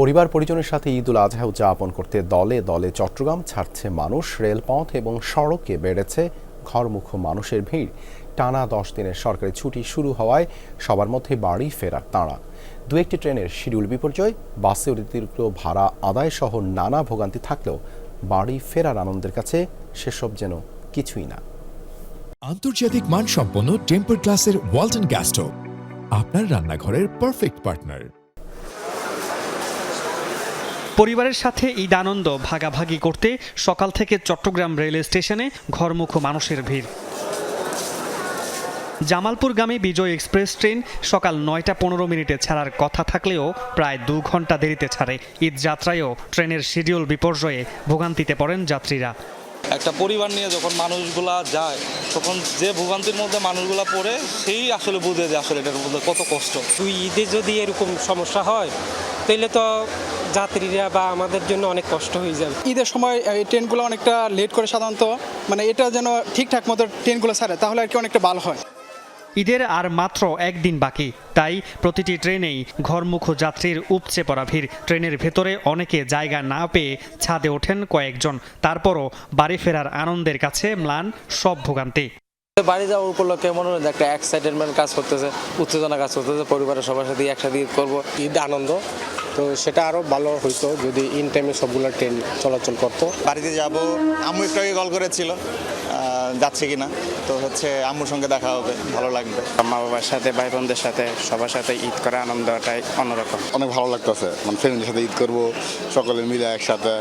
পরিবার পরিজনের সাথে ঈদ উল আজহা উদযাপন করতে দলে দলে চট্টগ্রাম ছাড়ছে মানুষ, রেলপথ এবং সড়কে বেড়েছে ঘরমুখ মানুষের ভিড়। টানা দশ দিনের সরকারি ছুটি শুরু হওয়ায় সবার মধ্যে বাড়ি ফেরার তাঁরা দু একটি ট্রেনের শিডিউল বিপর্যয়, বাসে অতিরিক্ত ভাড়া আদায় সহ নানা ভোগান্তি থাকলেও বাড়ি ফেরার আনন্দের কাছে সেসব যেন কিছুই না। আন্তর্জাতিক মানসম্পন্ন টেম্পার গ্লাসের ওয়ালটন গ্যাস স্টোভ, আপনার রান্নাঘরের পারফেক্ট পার্টনার। পরিবারের সাথে ঈদ আনন্দ ভাগাভাগি করতে সকাল থেকে চট্টগ্রাম রেল স্টেশনে ঘরমুখ মানুষের ভিড়। জামালপুরগামী বিজয় এক্সপ্রেস ট্রেন সকাল নয়টা পনেরো মিনিটে ছাড়ার কথা থাকলেও প্রায় দু ঘণ্টা দেরিতে ছাড়ে। ঈদ যাত্রায়ও ট্রেনের শিডিউল বিপর্যয়ে ভোগান্তিতে পড়েন যাত্রীরা। একটা পরিবার নিয়ে যখন মানুষগুলা যায় তখন যে ভোগান্তির মধ্যে মানুষগুলা পড়ে সেই আসলে বুঝে যে আসলে এটার মধ্যে কত কষ্ট। দুই ঈদে যদি এরকম সমস্যা হয় তাহলে তো যাত্রীরা বা আমাদের জন্য অনেক কষ্ট হয়ে যাবে ঈদের সময় এই ট্রেনগুলো অনেকটা লেট করে সাধারণত মানে এটা যেন ঠিকঠাক মতো ট্রেনগুলো ছাড়ে তাহলে আর কি অনেকটা ভালো হয়। ঈদের আর মাত্র একদিন বাকি তাই প্রতিটি ট্রেনেই ঘরমুখ যাত্রীর উপচে পড়া ভিড়। ট্রেনের ভেতরে অনেকে জায়গা না পেয়ে ছাদে ওঠেন কয়েকজন। তারপরও বাড়ি ফেরার আনন্দের কাছে ম্লান সব ভোগান্তি। বাড়ি যাওয়ার উপলক্ষে মনে হয় একটা এক্সাইটেডমেন্ট কাজ করতেছে উত্তেজনা কাজ করতেছে পরিবারের সবার সাথে একসাথে ঈদ করব। ঈদ আনন্দ। তো সেটা আরও ভালো হইতো যদি ইন টাইমে সবগুলো ট্রেন চলাচল করতো। বাড়িতে যাব আম্মু একটু আগে কল করেছিল যাচ্ছে কিনা তো হচ্ছে আম্মুর সঙ্গে দেখা হবে ভালো লাগবে। মা বাবার সাথে ভাই বোনদের সাথে সবার সাথে ঈদ করা আনন্দটাই অন্যরকম। অনেক ভালো লাগতেছে মানে ফ্যামিলির সাথে ঈদ করব সকলে মিলে একসাথে।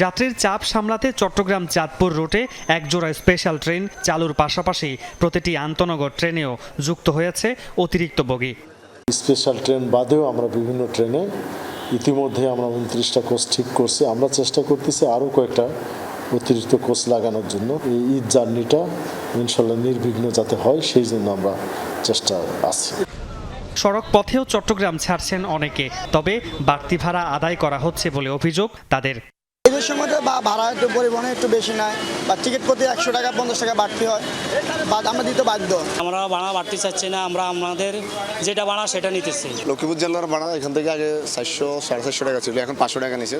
যাত্রীর চাপ সামলাতে চট্টগ্রাম চাঁদপুর রুটে একজোড়া স্পেশাল ট্রেন চালুর পাশাপাশি প্রতিটি আন্তনগর ট্রেনেও যুক্ত হয়েছে অতিরিক্ত বগি। স্পেশাল ট্রেন বাদেও আমরা বিভিন্ন ট্রেনে ইতিমধ্যে আমরা উনত্রিশটা কোচ ঠিক করছি। আমরা চেষ্টা করতেছি আরও কয়েকটা অতিরিক্ত কোচ লাগানোর জন্য। এই ঈদ জার্নিটা ইনশাল্লাহ নির্বিঘ্ন যাতে হয়, সেই জন্য আমরা চেষ্টা আছি। সড়ক পথেও চট্টগ্রাম ছাড়ছেন অনেকে, তবে বাড়তি ভাড়া আদায় করা হচ্ছে বলে অভিযোগ তাদের। ঈদের সময় বা ভাড়া একটু পরিবহনে একটু বেশি নেয় বা টিকিট প্রতি একশো টাকা পঞ্চাশ টাকা বাড়তি হয়। বা আমরা দিতে বাধ্য। আমরা ভাড়া বাড়তে চাচ্ছি না আমরা আমাদের যেটা ভাড়া সেটা নিতেছি। লক্ষ্মীপুর জেলার ভাড়া এখান থেকে আগে চারশো সাড়ে চারশো টাকা ছিল এখন পাঁচশো টাকা নিচ্ছে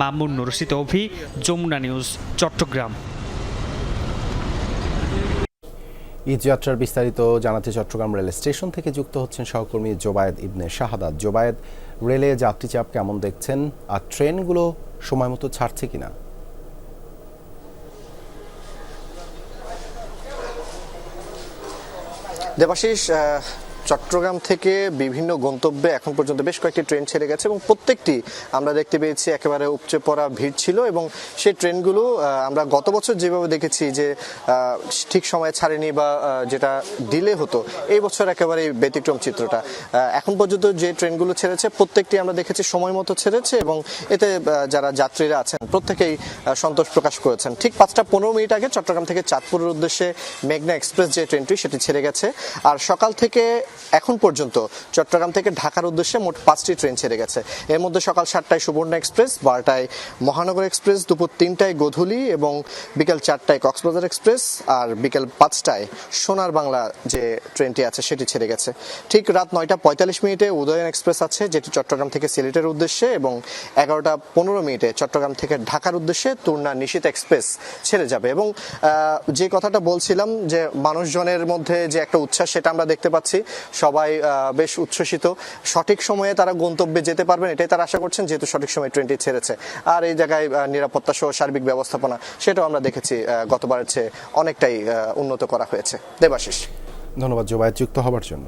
মামুন নরসিত অভি যমুনা নিউজ চট্টগ্রাম। ঈদ যাত্রার বিস্তারিত জানাতে চট্টগ্রাম রেল স্টেশন থেকে যুক্ত হচ্ছেন সহকর্মী জোবায়েদ ইবনে শাহাদাত। জোবায়েদ, রেলে যাত্রী চাপ কেমন দেখছেন? আর ট্রেনগুলো সময় মতো ছাড়ছে কিনা? দেবাশিস চট্টগ্রাম থেকে বিভিন্ন গন্তব্যে এখন পর্যন্ত বেশ কয়েকটি ট্রেন ছেড়ে গেছে এবং প্রত্যেকটি আমরা দেখতে পেয়েছি একেবারে উপচে পড়া ভিড় ছিল এবং সেই ট্রেনগুলো আমরা গত বছর যেভাবে দেখেছি যে ঠিক সময়ে ছাড়েনি বা যেটা ডিলে হতো, এই বছর একেবারে ব্যতিক্রম চিত্রটা। এখন পর্যন্ত যে ট্রেনগুলো ছেড়েছে, প্রত্যেকটি আমরা দেখেছি সময় মতো ছেড়েছে এবং এতে যারা যাত্রীরা আছেন প্রত্যেকেই সন্তোষ প্রকাশ করেছেন। ঠিক পাঁচটা পনেরো মিনিট আগে চট্টগ্রাম থেকে চাঁদপুরের উদ্দেশ্যে মেঘনা এক্সপ্রেস যে ট্রেনটি, সেটি ছেড়ে গেছে। আর সকাল থেকে এখন পর্যন্ত চট্টগ্রাম থেকে ঢাকার উদ্দেশ্যে মোট পাঁচটি ট্রেন ছেড়ে গেছে। এর মধ্যে সকাল সাতটায় সুবর্ণ এক্সপ্রেস, বারোটায় মহানগর এক্সপ্রেস, দুপুর তিনটায় গোধূলি এবং বিকেল চারটায় কক্সবাজার এক্সপ্রেস আর বিকেল পাঁচটায় সোনার বাংলা যে ট্রেনটি আছে সেটি ছেড়ে গেছে। ঠিক রাত নয়টা পঁয়তাল্লিশ মিনিটে উদয়ন এক্সপ্রেস আছে, যেটি চট্টগ্রাম থেকে সিলেটের উদ্দেশ্যে এবং এগারোটা পনেরো মিনিটে চট্টগ্রাম থেকে ঢাকার উদ্দেশ্যে তুর্না নিশিত এক্সপ্রেস ছেড়ে যাবে এবং যে কথাটা বলছিলাম যে মানুষজনের মধ্যে যে একটা উচ্ছ্বাস সেটা আমরা দেখতে পাচ্ছি সবাই বেশ উচ্ছ্বসিত। সঠিক সময়ে তারা গন্তব্যে যেতে পারবেন, এটাই তারা আশা করছেন, যেহেতু সঠিক সময়ে ট্রেনটি ছেড়েছে। আর এই জায়গায় নিরাপত্তা সহ সার্বিক ব্যবস্থাপনা, সেটাও আমরা দেখেছি গতবারের চেয়ে অনেকটাই উন্নত করা হয়েছে। দেবাশিস। ধন্যবাদ জোবায় যুক্ত হবার জন্য।